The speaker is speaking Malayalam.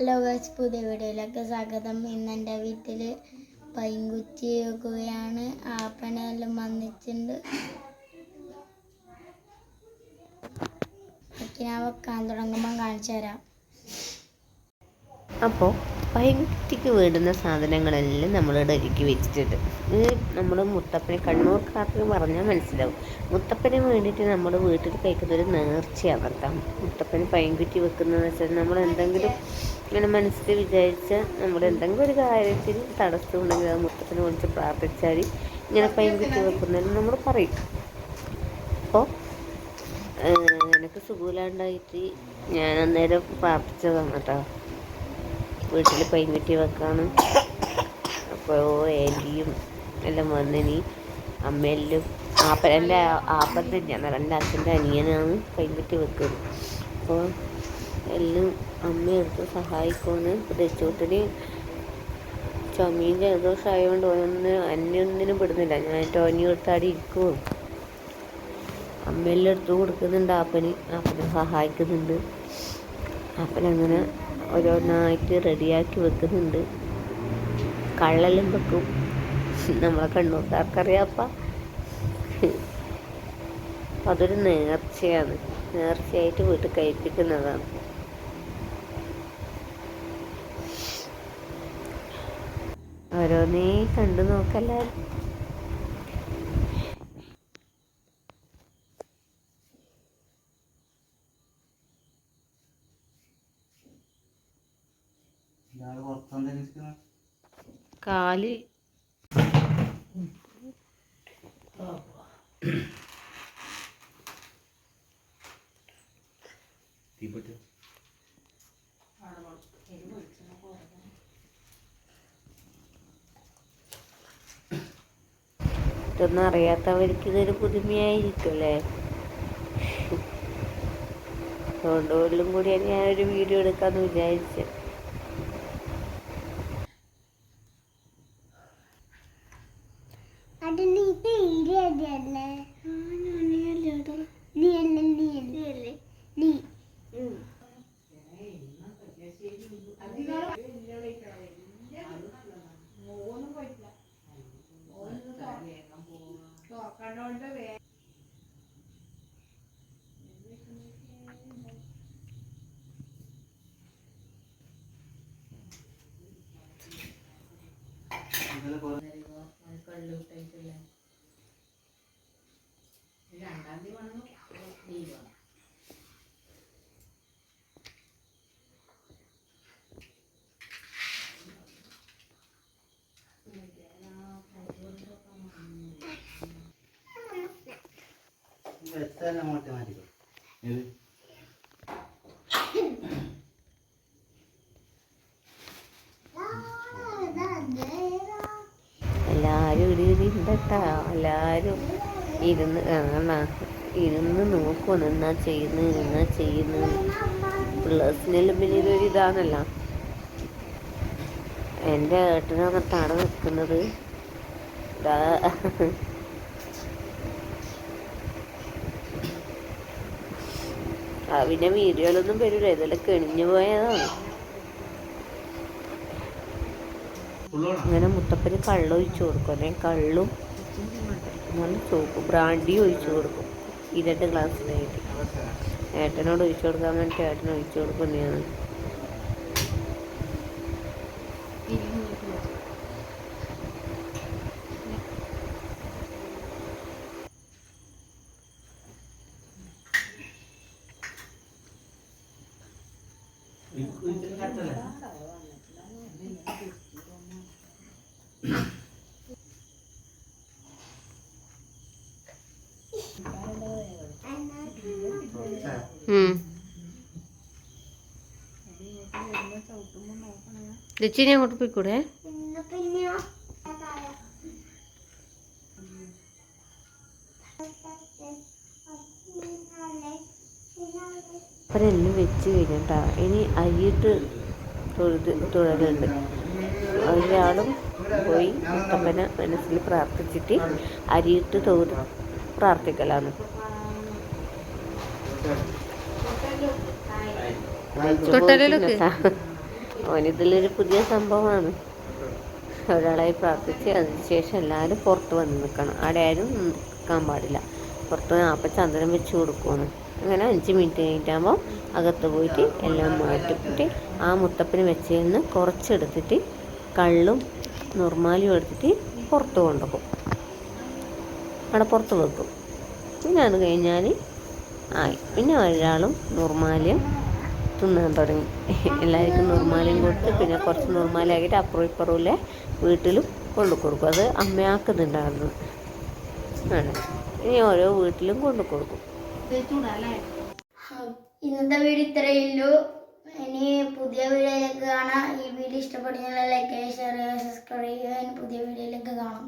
ഹലോ ഗൈസ് പുതിയ വീഡിയോയിലേക്ക് സ്വാഗതം. ഇന്ന് എന്റെ വീട്ടിൽ പൈൻകുച്ചി വെക്കുകയാണ് ആപ്പനെല്ലാം വന്നിട്ടുണ്ട്. ഒക്കെ ഞാൻ വെക്കാൻ തുടങ്ങുമ്പോൾ കാണിച്ചു തരാം അപ്പോൾ പൈൻകുറ്റിക്ക് വേണ്ടുന്ന സാധനങ്ങളെല്ലാം നമ്മളിവിടെ ഒരുക്കി വെച്ചിട്ടുണ്ട്. ഇത് നമ്മൾ മുത്തപ്പനെ കണ്ണൂർക്കാർക്ക് പറഞ്ഞാൽ മനസ്സിലാവും. മുത്തപ്പന് വേണ്ടിയിട്ട് നമ്മൾ വീട്ടിൽ കഴിക്കുന്ന ഒരു നേർച്ചയാണ് വർത്താം മുത്തപ്പന് പൈൻകുറ്റി വെക്കുന്നതെന്ന് വെച്ചാൽ നമ്മൾ എന്തെങ്കിലും ഇങ്ങനെ മനസ്സിൽ വിചാരിച്ച നമ്മൾ എന്തെങ്കിലും ഒരു കാര്യത്തിൽ തടസ്സമുണ്ടെങ്കിൽ അത് മുത്തപ്പനെ വിളിച്ച് പ്രാർത്ഥിച്ചാൽ ഇങ്ങനെ പൈൻകുറ്റി വെക്കുന്നതെന്ന് നമ്മൾ പറയും. അപ്പോൾ എനിക്ക് സുഖമില്ലാണ്ടായിട്ട് ഞാൻ അന്നേരം പ്രാർത്ഥിച്ചതാണ് കേട്ടോ. വീട്ടിൽ പൈൻകുറ്റി വെക്കാണ്. അപ്പോൾ ഏലിയും എല്ലാം വന്നിനി അമ്മയെല്ലാം ആപ്പ എന്റെ ആപ്പൻ തന്നെയാണ് എന്റെ അച്ഛന്റെ അനിയനാണ് പൈൻകുറ്റി വെക്കുന്നത് അപ്പോൾ എല്ലാം അമ്മയെടുത്ത് സഹായിക്കുമെന്ന് രച്ചൂട്ടിന് ചുമയും ജലദോഷം ആയതുകൊണ്ട് ഒന്ന് അന്യൊന്നിനും പെടുന്നില്ല. ഞാൻ ടോനി കൊടുത്താടി ഇരിക്കും അമ്മയെല്ലാം എടുത്ത് കൊടുക്കുന്നുണ്ട്. ആപ്പന് ആപ്പനെ സഹായിക്കുന്നുണ്ട്. ആപ്പനങ്ങനെ ഓരോന്നായിട്ട് റെഡിയാക്കി വെക്കുന്നുണ്ട്. കള്ളെല്ലാം വെക്കും. നമ്മളെ കണ്ണൂർക്കാർക്കറിയാപ്പ. അതൊരു നേർച്ചയാണ്. നേർച്ചയായിട്ട് വീട്ടിൽ കഴിപ്പിക്കുന്നതാണ്. ഓരോന്നേ കണ്ടു നോക്കല്ലാരും കാൽ. ഇതൊന്നും അറിയാത്തവർക്ക് ഇതൊരു പുതുമയായിരിക്കും അല്ലേ അതുകൊണ്ട് കൂടിയാണ് ഞാനൊരു വീഡിയോ എടുക്കാമെന്ന് വിചാരിച്ചത് അത് നീ അല്ലേ നീ അല്ലേ നീ അല്ലേ നീ ഇന്നലെ കുറെ വെച്ചാൽ അങ്ങോട്ട് മാറ്റിക്കോ. ഏത്? എല്ലാവരും ഇവിടെ ഇവിടെ ഉണ്ടട്ടാ എല്ലാവരും ഇരുന്ന് കാണാ ഇരുന്ന് നോക്കുവാണ് എന്നാ ചെയ്യുന്നു എന്നാ ചെയ്യുന്നു. പിള്ളേഴ്സിനെല്ലാം ഇതൊരു ഇതാണല്ലോ എന്റെ ഏട്ടനകത്താണ് നിൽക്കുന്നത് ഇതാ. ആ പിന്നെ വീഡിയോയിലൊന്നും വരില്ല ഇതെല്ലാം കെണിഞ്ഞു പോയതാണ്. അങ്ങനെ മുത്തപ്പന് കള്ള് ഒഴിച്ചു കൊടുക്കും. അല്ലെ കള്ളും നല്ല ചോപ്പ് ബ്രാൻഡി ഒഴിച്ചു കൊടുക്കും. ഈ രണ്ട് ഗ്ലാസ്സിലായിട്ട് ഏട്ടനോട് ഒഴിച്ചു കൊടുക്കാൻ വേണ്ടി ഏട്ടൻ ഒഴിച്ചു കൊടുക്കുന്നതാണ് ലച്ചിനെ അങ്ങോട്ട് പോയിക്കൂടെ? അവരെല്ലാം വെച്ച് കഴിഞ്ഞിട്ടാ. ഇനി അരിയിട്ട് തൊഴുത് തൊഴലുണ്ട്. ഒരാളും പോയി മുത്തപ്പനെ മനസ്സിൽ പ്രാർത്ഥിച്ചിട്ട് അരിയിട്ട് തൊഴുത് പ്രാർത്ഥിക്കലാണ്. ഓനിതിലൊരു പുതിയ സംഭവമാണ്. ഒരാളായി പ്രാർത്ഥിച്ച് അതിനുശേഷം എല്ലാവരും പുറത്ത് വന്ന് നിൽക്കണം. അവിടെ ആരും നിൽക്കാൻ പാടില്ല. പുറത്ത് അപ്പം ചന്ദ്രൻ വെച്ച് കൊടുക്കുമെന്ന് അങ്ങനെ അഞ്ച് മിനിറ്റ് കഴിഞ്ഞിട്ടാകുമ്പോൾ അകത്ത് പോയിട്ട് എല്ലാം മാറ്റിപ്പിട്ട് ആ മുത്തപ്പന് വെച്ചതിൽ നിന്ന് കുറച്ചെടുത്തിട്ട് കള്ളും നുർമാലിയും എടുത്തിട്ട് പുറത്ത് കൊണ്ടുപോകും. അവിടെ പുറത്ത് വെക്കും. പിന്നെ അത് കഴിഞ്ഞാൽ ആയി. പിന്നെ ഒരാളും നുർമാലിയും തിന്നാൻ തുടങ്ങി. എല്ലാവർക്കും നുർമാലിയും കൊടുത്ത് പിന്നെ കുറച്ച് നുർമാലിയാക്കിയിട്ട് അപ്പുറം ഇപ്പുറമില്ലേ വീട്ടിലും കൊണ്ടു കൊടുക്കും. അത് അമ്മയാക്കുന്നുണ്ടായിരുന്നു ആണ്. ഇനി ഓരോ വീട്ടിലും കൊണ്ടു കൊടുക്കും. ഇന്നത്തെ വീട് ഇത്രയേ ഉള്ളൂ. ഇനി പുതിയ വീഡിയോയിലേക്ക് കാണാം. ഈ വീഡിയോ ഇഷ്ടപ്പെടുന്ന ലൈക്ക് ചെയ്യുക ഷെയർ ചെയ്യുക. സബ്സ്ക്രൈബ് ചെയ്യുക പുതിയ വീഡിയോയിലേക്ക് കാണാം.